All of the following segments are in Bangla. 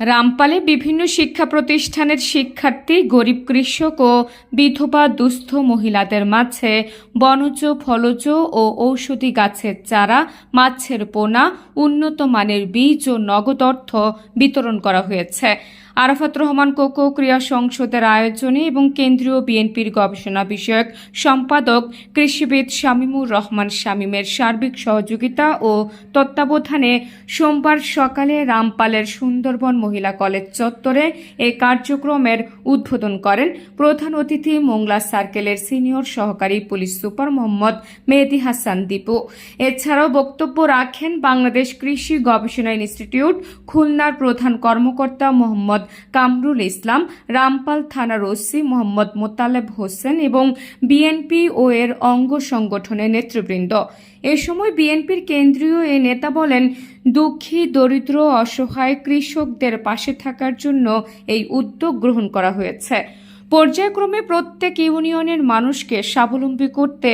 রামপালে বিভিন্ন শিক্ষা প্রতিষ্ঠানের শিক্ষার্থী, গরিব কৃষক ও বিধবা দুস্থ মহিলাদের মাঝে বনজ, ফলজ ও ঔষধি গাছের চারা, মাছের পোনা, উন্নত মানের বীজ ও নগদ অর্থ বিতরণ করা হয়েছে। আরাফাত রহমান কোকো ক্রিয়া সংসদের আয়োজনে এবং কেন্দ্রীয় বিএনপির গবেষণা বিষয়ক সম্পাদক কৃষিবিদ শামীমুর রহমান শামীমের সার্বিক সহযোগিতা ও তত্ত্বাবধানে সোমবার সকালে রামপালের সুন্দরবন মহিলা কলেজ চত্বরে এই কার্যক্রমের উদ্বোধন করেন প্রধান অতিথি মোংলা সার্কেলের সিনিয়র সহকারী পুলিশ সুপার মোহাম্মদ মেহেদি হাসান দীপু। এছাড়াও বক্তব্য রাখেন বাংলাদেশ কৃষি গবেষণা ইনস্টিটিউট, খুলনার প্রধান কর্মকর্তা মোহাম্মদ কামরুল ইসলাম, রামপাল থানার ওসি মোহাম্মদ মোতালেব হোসেন এবং বিএনপি ও এর অঙ্গ সংগঠনের নেতৃবৃন্দ। এ সময় বিএনপির কেন্দ্রীয় এ নেতা বলেন, দুঃখী, দরিদ্র, অসহায় কৃষকদের পাশে থাকার জন্য এই উদ্যোগ গ্রহণ করা হয়েছে। পর্যায়ক্রমে প্রত্যেক ইউনিয়নের মানুষকে স্বাবলম্বী করতে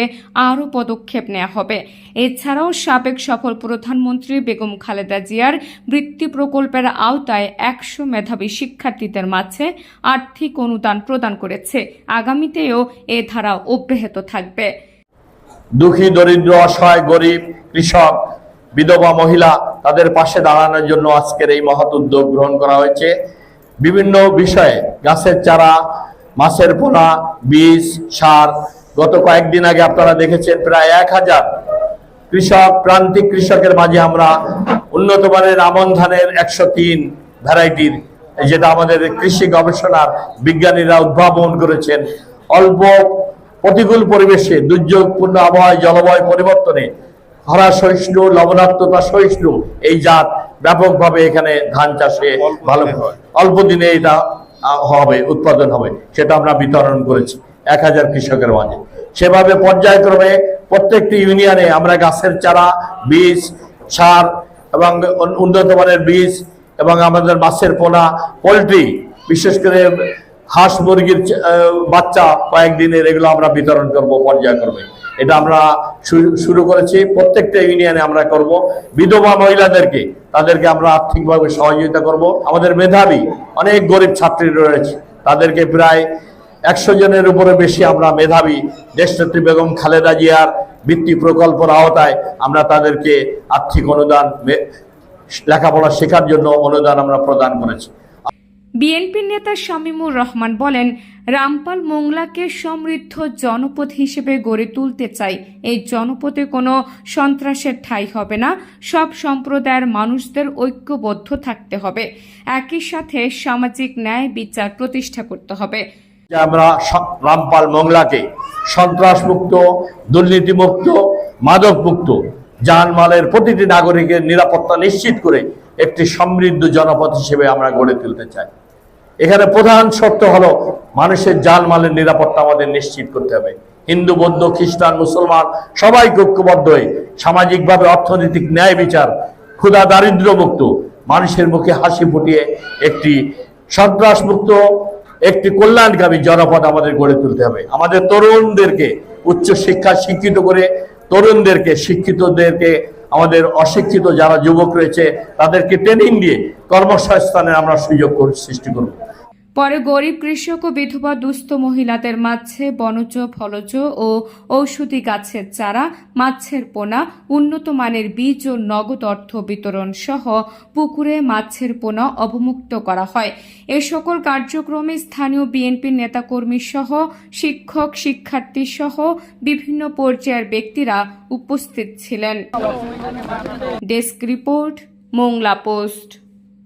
আরও পদক্ষেপ নেওয়া হবে। এছাড়াও সাবেক সফল প্রধানমন্ত্রী বেগম খালেদা জিয়ার বৃত্তি প্রকল্পের আওতায় একশো মেধাবী শিক্ষার্থীদের মাঝে আর্থিক অনুদান প্রদান করেছে। আগামীতেও এ ধারা অব্যাহত থাকবে। দুঃখী, দরিদ্র, অসহায়, গরিব, কৃষক, বিধবা, মহিলা তাদের পাশে দাঁড়ানোর জন্য আজকের এই মহৎ উদ্যোগ গ্রহণ করা হয়েছে। বিভিন্ন বিষয়ে গাছের চারা মাছের পোনা বীজ সার। গত কয়েকদিন আগে আপনারা দেখেছেন প্রায় এক হাজার কৃষক প্রান্তিক কৃষকের মাঝে আমরা উন্নত মানের আমন ধানের একশো তিন ভ্যারাইটির যেটা আমাদের কৃষি গবেষণার বিজ্ঞানীরা উদ্ভাবন করেছেন অল্প প্রতিকূল পরিবেশে দুর্যোগপূর্ণ আবহাওয়ায় জলবায়ু পরিবর্তনে খরা সহিষ্ণু লবণাক্ততা সহিষ্ণু এই জাত ব্যাপকভাবে এখানে ধান চাষে ভালো অল্প দিনে এটা হবে, উৎপাদন হবে, সেটা আমরা বিতরণ করেছি, এক হাজার কৃষকের মাঝে। সেভাবে পর্যায়ক্রমে প্রত্যেকটি ইউনিয়নে আমরা গাছের চারা, বীজ, সার এবং উন্নত মানের বীজ এবং আমাদের মাছের পোনা, পোলট্রি, বিশেষ করে হাঁস মুরগির বাচ্চা কয়েকদিনের এগুলো আমরা বিতরণ করব পর্যায়ক্রমে। এটা আমরা শুরু করেছি। প্রত্যেকটা ইউনিয়নে আমরা করব। বিধবা মহিলাদেরকে, তাদেরকে আমরা আর্থিকভাবে সহযোগিতা করব। আমাদের মেধাবী, অনেক গরিব ছাত্রী রয়েছে। তাদেরকে প্রায় একশো জনের উপরে বেশি আমরা মেধাবী দেশনেত্রী বেগম খালেদা জিয়ার বৃত্তি প্রকল্পের আওতায় আমরা তাদেরকে আর্থিক অনুদান লেখাপড়া শেখার জন্য অনুদান আমরা প্রদান করেছি। বিএনপির নেতা শামীমুর রহমান বলেন, রামপাল মোংলাকে সমৃদ্ধ জনপদ হিসেবে গড়ে তুলতে চাই। এই জনপদে কোনো সন্ত্রাসের ঠাঁই হবে না, সব সম্প্রদায়ের মানুষদের ঐক্যবদ্ধ থাকতে হবে। একই সাথে সামাজিক ন্যায় বিচার প্রতিষ্ঠা করতে হবে। আমরা রামপাল মোংলাকে সন্ত্রাস মুক্ত দুর্নীতি মুক্ত মাদক মুক্ত জানমালের প্রতিটি নাগরিকের নিরাপত্তা নিশ্চিত করে একটি সমৃদ্ধ জনপদ হিসেবে আমরা গড়ে তুলতে চাই। এখানে প্রধান শর্ত হলো মানুষের জানমালের নিরাপত্তা আমাদের নিশ্চিত করতে হবে। হিন্দু, বৌদ্ধ, খ্রিস্টান, মুসলমান সবাই ঐক্যবদ্ধ হয়ে সামাজিকভাবে অর্থনৈতিক ন্যায় বিচার, ক্ষুধা দারিদ্র মুক্ত মানুষের মুখে হাসি ফুটিয়ে একটি সন্ত্রাস মুক্ত, একটি কল্যাণকামী জনপদ আমাদের গড়ে তুলতে হবে। আমাদের তরুণদেরকে, উচ্চ শিক্ষা শিক্ষিত করে তরুণদেরকে, শিক্ষিতদেরকে, আমাদের অশিক্ষিত যারা যুবক রয়েছে, তাদেরকে ট্রেনিং দিয়ে কর্মসংস্থানের আমরা সুযোগ সৃষ্টি করব। পরে গরিব কৃষক ও বিধবা দুস্থ মহিলাদের মাঝে বনজ, ফলজ ও ঔষধি গাছের চারা, মাছের পোনা, উন্নত মানের বীজ ও নগদ অর্থ বিতরণ সহ পুকুরে মাছের পোনা অবমুক্ত করা হয়। এ সকল কার্যক্রমে স্থানীয় বিএনপির নেতাকর্মী সহ শিক্ষক, শিক্ষার্থী সহ বিভিন্ন পর্যায়ের ব্যক্তিরা উপস্থিত ছিলেন। Desk report, Mongla post.